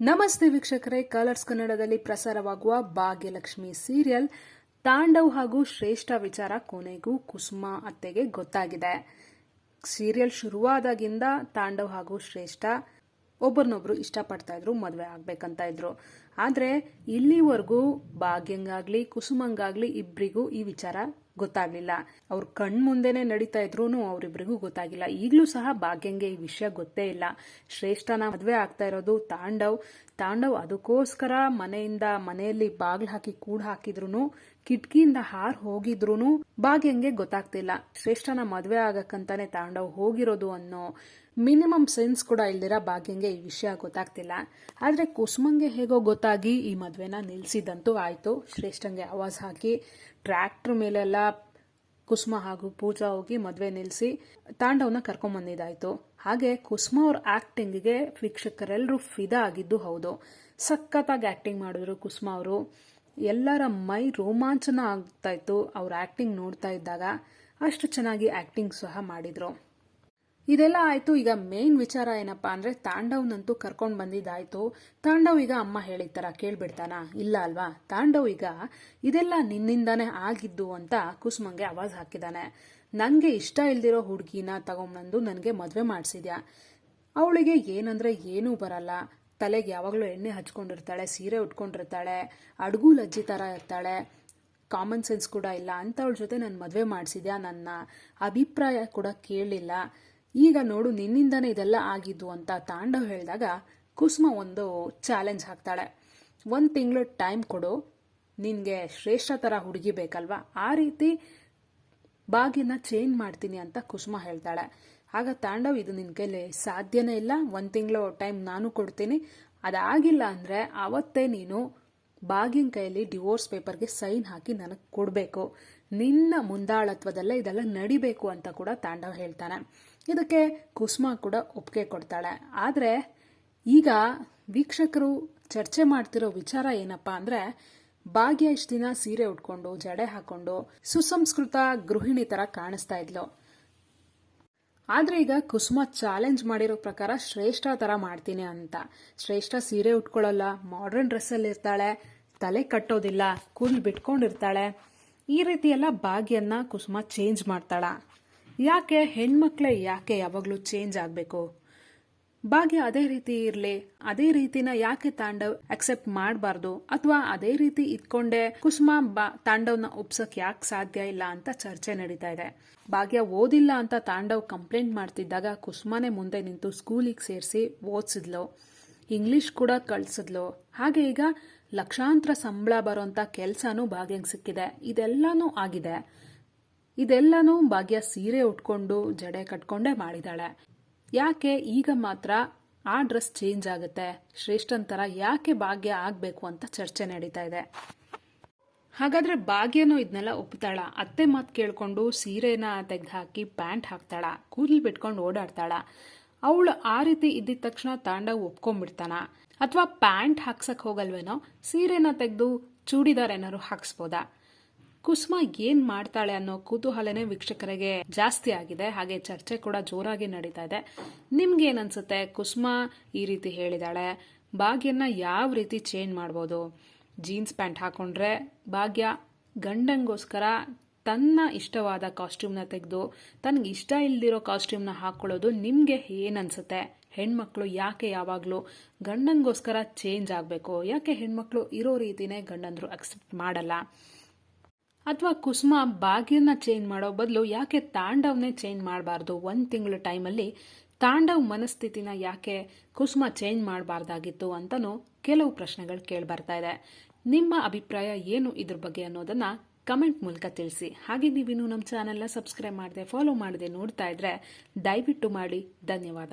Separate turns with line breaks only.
ನಮಸ್ತೆ ವೀಕ್ಷಕರೇ, ಕಲರ್ಸ್ ಕನ್ನಡದಲ್ಲಿ ಪ್ರಸಾರವಾಗುವ ಭಾಗ್ಯಲಕ್ಷ್ಮಿ ಸೀರಿಯಲ್. ತಾಂಡವ್ ಹಾಗೂ ಶ್ರೇಷ್ಠ ವಿಚಾರ ಕೊನೆಗೂ ಕುಸುಮ ಅತ್ತೆಗೆ ಗೊತ್ತಾಗಿದೆ. ಸೀರಿಯಲ್ ಶುರುವಾದಾಗಿಂದ ತಾಂಡವ್ ಹಾಗೂ ಶ್ರೇಷ್ಠ ಒಬ್ಬರನ್ನೊಬ್ರು ಇಷ್ಟಪಡ್ತಾ ಇದ್ರು, ಮದುವೆ ಆಗ್ಬೇಕಂತ ಇದ್ರು. ಆದ್ರೆ ಇಲ್ಲಿವರೆಗೂ ಭಾಗ್ಯಂಗಾಗ್ಲಿ, ಕುಸುಮಂಗಾಗ್ಲಿ ಇಬ್ಬರಿಗೂ ಈ ವಿಚಾರ ಗೊತ್ತಾಗ್ಲಿಲ್ಲ. ಅವ್ರ ಕಣ್ ಮುಂದೆನೆ ನಡೀತಾ ಇದ್ರು ಅವ್ರಿಬ್ರಿಗೂ ಗೊತ್ತಾಗಿಲ್ಲ. ಈಗಲೂ ಸಹ ಭಾಗ್ಯಂಗೆ ಈ ವಿಷಯ ಗೊತ್ತೇ ಇಲ್ಲ. ಶ್ರೇಷ್ಠನ ಮದುವೆ ಆಗ್ತಾ ಇರೋದು ತಾಂಡವ್. ತಾಂಡವ್ ಅದಕ್ಕೋಸ್ಕರ ಮನೆಯಿಂದ ಮನೆಯಲ್ಲಿ ಬಾಗ್ಲು ಹಾಕಿ ಕೂಡ ಹಾಕಿದ್ರು ಕಿಟಕಿಯಿಂದ ಹಾರ್ ಹೋಗಿದ್ರು ಭಾಗ್ಯಂಗೆ ಗೊತ್ತಾಗ್ತಿಲ್ಲ. ಶ್ರೇಷ್ಠನ ಮದುವೆ ಆಗಕ್ಕಂತಾನೆ ತಾಂಡವ್ ಹೋಗಿರೋದು ಅನ್ನೋ ಮಿನಿಮಮ್ ಸೆನ್ಸ್ ಕೂಡ ಇಲ್ದಿರ ಭಾಗ್ಯಂಗೆ ಈ ವಿಷಯ ಗೊತ್ತಾಗ್ತಿಲ್ಲ. ಆದರೆ ಕುಸುಮಂಗೆ ಹೇಗೋ ಗೊತ್ತಾಗಿ ಈ ಮದುವೆನ ನಿಲ್ಲಿಸಿದಂತೂ ಆಯಿತು. ಶ್ರೇಷ್ಠಂಗೆ ಆವಾಜ್ ಹಾಕಿ, ಟ್ರ್ಯಾಕ್ಟ್ರ್ ಮೇಲೆಲ್ಲ ಕುಸುಮ ಹಾಗೂ ಪೂಜಾ ಹೋಗಿ ಮದುವೆ ನಿಲ್ಲಿಸಿ ತಾಂಡವ್ನ ಕರ್ಕೊಂಬಂದಿದ್ದಾಯಿತು. ಹಾಗೆ ಕುಸುಮ ಅವ್ರ ಆಕ್ಟಿಂಗ್ಗೆ ವೀಕ್ಷಕರೆಲ್ಲರೂ ಫಿದಾ ಆಗಿದ್ದು ಹೌದು. ಸಖತ್ತಾಗಿ ಆಕ್ಟಿಂಗ್ ಮಾಡಿದ್ರು ಕುಸುಮ ಅವರು. ಎಲ್ಲರ ಮೈ ರೋಮಾಂಚನ ಆಗ್ತಾ ಇತ್ತು ಅವ್ರ ಆಕ್ಟಿಂಗ್ ನೋಡ್ತಾ ಇದ್ದಾಗ. ಅಷ್ಟು ಚೆನ್ನಾಗಿ ಆಕ್ಟಿಂಗ್ ಸಹ ಮಾಡಿದ್ರು. ಇದೆಲ್ಲ ಆಯ್ತು. ಈಗ ಮೇನ್ ವಿಚಾರ ಏನಪ್ಪ ಅಂದ್ರೆ ತಾಂಡವ್ನಂತೂ ಕರ್ಕೊಂಡು ಬಂದಿದ್ದಾಯ್ತು. ತಾಂಡವ್ ಈಗ ಅಮ್ಮ ಹೇಳಿದ ತರ ಕೇಳ್ಬಿಡ್ತಾನ? ಇಲ್ಲ ಅಲ್ವಾ? ತಾಂಡವ್ ಈಗ ಇದೆಲ್ಲ ನಿನ್ನಿಂದಾನೇ ಆಗಿದ್ದು ಅಂತ ಕುಸುಮಂಗೆ ಆವಾಜ್ ಹಾಕಿದಾನೆ. ನನಗೆ ಇಷ್ಟ ಇಲ್ದಿರೋ ಹುಡುಗಿನ ತಗೊಂಬಂದು ನನಗೆ ಮದುವೆ ಮಾಡಿಸಿದ್ಯಾ? ಅವಳಿಗೆ ಏನಂದ್ರೆ ಏನೂ ಬರಲ್ಲ. ತಲೆಗೆ ಯಾವಾಗಲೂ ಎಣ್ಣೆ ಹಚ್ಕೊಂಡಿರ್ತಾಳೆ, ಸೀರೆ ಉಟ್ಕೊಂಡಿರ್ತಾಳೆ, ಅಡುಗು ಲಜ್ಜಿ ಥರ ಇರ್ತಾಳೆ. ಕಾಮನ್ ಸೆನ್ಸ್ ಕೂಡ ಇಲ್ಲ. ಅಂಥವಳ ಜೊತೆ ನಾನು ಮದುವೆ ಮಾಡಿಸಿದ್ಯಾ ನನ್ನ? ಅಭಿಪ್ರಾಯ ಕೂಡ ಕೇಳಲಿಲ್ಲ ಈಗ ನೋಡು, ನಿನ್ನಿಂದನೇ ಇದೆಲ್ಲ ಆಗಿದ್ದು ಅಂತ ತಾಂಡವ್ ಹೇಳಿದಾಗ ಕುಸುಮ ಒಂದು ಚಾಲೆಂಜ್ ಹಾಕ್ತಾಳೆ. ಒಂದು ತಿಂಗಳು ಟೈಮ್ ಕೊಡು, ನಿನಗೆ ಶ್ರೇಷ್ಠ ಥರ ಹುಡುಗಿ ಬೇಕಲ್ವಾ? ಆ ರೀತಿ ಬಾಗಿನ ಚೇಂಜ್ ಮಾಡ್ತೀನಿ ಅಂತ ಕುಸುಮ ಹೇಳ್ತಾಳೆ. ಆಗ ತಾಂಡವ್ ಇದು ನಿನ್ನ ಕೈಲಿ ಸಾಧ್ಯನೇ ಇಲ್ಲ. ಒಂದು ತಿಂಗಳು ಟೈಮ್ ನಾನು ಕೊಡ್ತೀನಿ. ಅದಾಗಿಲ್ಲ ಅಂದರೆ ಅವತ್ತೇ ನೀನು ಬಾಗಿನ ಕೈಯಲ್ಲಿ ಡಿವೋರ್ಸ್ ಪೇಪರ್ಗೆ ಸೈನ್ ಹಾಕಿ ನನಗೆ ಕೊಡಬೇಕು. ನಿನ್ನ ಮುಂದಾಳತ್ವದಲ್ಲೇ ಇದೆಲ್ಲ ನಡಿಬೇಕು ಅಂತ ಕೂಡ ತಾಂಡವ್ ಹೇಳ್ತಾನೆ. ಇದಕ್ಕೆ ಕುಸುಮ ಕೂಡ ಒಪ್ಪಿಗೆ ಕೊಡ್ತಾಳೆ. ಆದರೆ ಈಗ ವೀಕ್ಷಕರು ಚರ್ಚೆ ಮಾಡ್ತಿರೋ ವಿಚಾರ ಏನಪ್ಪಾ ಅಂದರೆ, ಭಾಗ್ಯ ಇಷ್ಟು ದಿನ ಸೀರೆ ಉಟ್ಕೊಂಡು, ಜಡೆ ಹಾಕೊಂಡು ಸುಸಂಸ್ಕೃತ ಗೃಹಿಣಿ ಥರ ಕಾಣಿಸ್ತಾ ಇದ್ಲು. ಆದ್ರೆ ಈಗ ಕುಸುಮ ಚಾಲೆಂಜ್ ಮಾಡಿರೋ ಪ್ರಕಾರ ಶ್ರೇಷ್ಠ ತರ ಮಾಡ್ತೀನಿ ಅಂತ. ಶ್ರೇಷ್ಠ ಸೀರೆ ಉಟ್ಕೊಳ್ಳಲ್ಲ ಮಾಡರ್ನ್ ಡ್ರೆಸ್ಸಲ್ಲಿ ಇರ್ತಾಳೆ ತಲೆ ಕಟ್ಟೋದಿಲ್ಲ, ಕೂದಲು ಬಿಟ್ಕೊಂಡಿರ್ತಾಳೆ. ಈ ರೀತಿ ಎಲ್ಲ ಭಾಗ್ಯನ್ನ ಕುಸುಮ ಚೇಂಜ್ ಮಾಡ್ತಾಳ. ಯಾಕೆ ಹೆಣ್ಮಕ್ಳೇ ಯಾಕೆ ಯಾವಾಗಲೂ ಚೇಂಜ್ ಆಗಬೇಕು? ಭಾಗ್ಯ ಅದೇ ರೀತಿ ಇರಲಿ, ಅದೇ ರೀತಿನ ಯಾಕೆ ತಾಂಡವ್ ಅಕ್ಸೆಪ್ಟ್ ಮಾಡಬಾರ್ದು? ಅಥವಾ ಅದೇ ರೀತಿ ಇಟ್ಕೊಂಡೆ ಕುಸುಮ ತಾಂಡವ್ನ ಒಪ್ಸಕ್ ಯಾಕೆ ಸಾಧ್ಯ ಇಲ್ಲ ಅಂತ ಚರ್ಚೆ ನಡೀತಾ ಇದೆ. ಭಾಗ್ಯ ಓದಿಲ್ಲ ಅಂತ ತಾಂಡವ್ ಕಂಪ್ಲೇಂಟ್ ಮಾಡ್ತಿದ್ದಾಗ ಕುಸುಮನೆ ಮುಂದೆ ನಿಂತು ಸ್ಕೂಲಿಗೆ ಸೇರಿಸಿ ಓದಿಸಿದ್ಲು. ಇಂಗ್ಲಿಷ್ ಕೂಡ ಕಳ್ಸಿದ್ಲು. ಹಾಗೆ ಈಗ ಲಕ್ಷಾಂತರ ಸಂಬಳ ಬರೋಂಥ ಕೆಲಸನೂ ಭಾಗ್ಯಂಗೆ ಸಿಕ್ಕಿದೆ. ಇದೆಲ್ಲನೂ ಆಗಿದೆ. ಇದೆಲ್ಲನೂ ಭಾಗ್ಯ ಸೀರೆ ಉಟ್ಕೊಂಡು ಜಡೆ ಕಟ್ಕೊಂಡೇ ಮಾಡಿದಾಳೆ. ಯಾಕೆ ಈಗ ಮಾತ್ರ ಆ ಡ್ರೆಸ್ ಚೇಂಜ್ ಆಗುತ್ತೆ? ಶ್ರೇಷ್ಠನ್ ಥರ ಯಾಕೆ ಭಾಗ್ಯ ಆಗಬೇಕು ಅಂತ ಚರ್ಚೆ ನಡೀತಾ ಇದೆ. ಹಾಗಾದ್ರೆ ಭಾಗ್ಯನೂ ಇದನ್ನೆಲ್ಲ ಒಪ್ತಾಳ. ಅತ್ತೆ ಮಾತು ಕೇಳ್ಕೊಂಡು ಸೀರೆನ ತೆಗೆದುಹಾಕಿ ಪ್ಯಾಂಟ್ ಹಾಕ್ತಾಳ. ಕೂದಲು ಬಿಟ್ಕೊಂಡು ಓಡಾಡ್ತಾಳ. ಅವಳು ಆ ರೀತಿ ಇದ್ದಿದ ತಕ್ಷಣ ತಾಂಡ ಒಪ್ಕೊಂಡ್ಬಿಡ್ತಾನ. ಅಥವಾ ಪ್ಯಾಂಟ್ ಹಾಕ್ಸಕ್ ಹೋಗಲ್ವೇನೋ, ಸೀರೆನ ತೆಗೆದು ಚೂಡಿದಾರ್ ಏನಾದ್ರು ಹಾಕ್ಸ್ಬೋದಾ? ಕುಸುಮ ಏನ್ ಮಾಡ್ತಾಳೆ ಅನ್ನೋ ಕುತೂಹಲನೇ ವೀಕ್ಷಕರಿಗೆ ಜಾಸ್ತಿ ಆಗಿದೆ. ಹಾಗೆ ಚರ್ಚೆ ಕೂಡ ಜೋರಾಗಿ ನಡೀತಾ ಇದೆ. ನಿಮ್ಗೆ ಏನನ್ಸುತ್ತೆ ಕುಸುಮ ಈ ರೀತಿ ಹೇಳಿದಾಳೆ. ಭಾಗ್ಯನ ಯಾವ ರೀತಿ ಚೇಂಜ್ ಮಾಡ್ಬೋದು? ಜೀನ್ಸ್ ಪ್ಯಾಂಟ್ ಹಾಕೊಂಡ್ರೆ ಭಾಗ್ಯ ಗಂಡಂಗೋಸ್ಕರ ತನ್ನ ಇಷ್ಟವಾದ ಕಾಸ್ಟ್ಯೂಮ್ನ ತೆಗೆದು, ತನಗೆ ಇಷ್ಟ ಇಲ್ದಿರೋ ಕಾಸ್ಟ್ಯೂಮ್ನ ಹಾಕ್ಕೊಳ್ಳೋದು ನಿಮಗೆ ಏನನ್ಸುತ್ತೆ? ಹೆಣ್ಮಕ್ಳು ಯಾಕೆ ಯಾವಾಗಲೂ ಗಂಡನಿಗೋಸ್ಕರ ಚೇಂಜ್ ಆಗಬೇಕು? ಯಾಕೆ ಹೆಣ್ಮಕ್ಳು ಇರೋ ರೀತಿನೇ ಗಂಡಂದ್ರು ಅಕ್ಸೆಪ್ಟ್ ಮಾಡಲ್ಲ? ಅಥವಾ ಕುಸುಮ ಬಾಗಿಲನ್ನ ಚೇಂಜ್ ಮಾಡೋ ಬದಲು ಯಾಕೆ ತಾಂಡವ್ನೇ ಚೇಂಜ್ ಮಾಡಬಾರ್ದು? ಒಂದು ತಿಂಗಳ ಟೈಮಲ್ಲಿ ತಾಂಡವ್ ಮನಸ್ಥಿತಿನ ಯಾಕೆ ಕುಸುಮ ಚೇಂಜ್ ಮಾಡಬಾರ್ದಾಗಿತ್ತು ಅಂತಲೂ ಕೆಲವು ಪ್ರಶ್ನೆಗಳು ಕೇಳಿಬರ್ತಾ ಇದೆ. ನಿಮ್ಮ ಅಭಿಪ್ರಾಯ ಏನು ಇದ್ರ ಬಗ್ಗೆ ಅನ್ನೋದನ್ನ ಕಮೆಂಟ್ ಮೂಲಕ ತಿಳಿಸಿ. ಹಾಗೆ ನೀವಿನ್ನೂ ನಮ್ಮ ಚಾನೆಲ್ನ ಸಬ್ಸ್ಕ್ರೈಬ್ ಮಾಡದೆ ಫಾಲೋ ಮಾಡದೆ ನೋಡ್ತಾ ಇದ್ರೆ ದಯವಿಟ್ಟು ಮಾಡಿ. ಧನ್ಯವಾದ.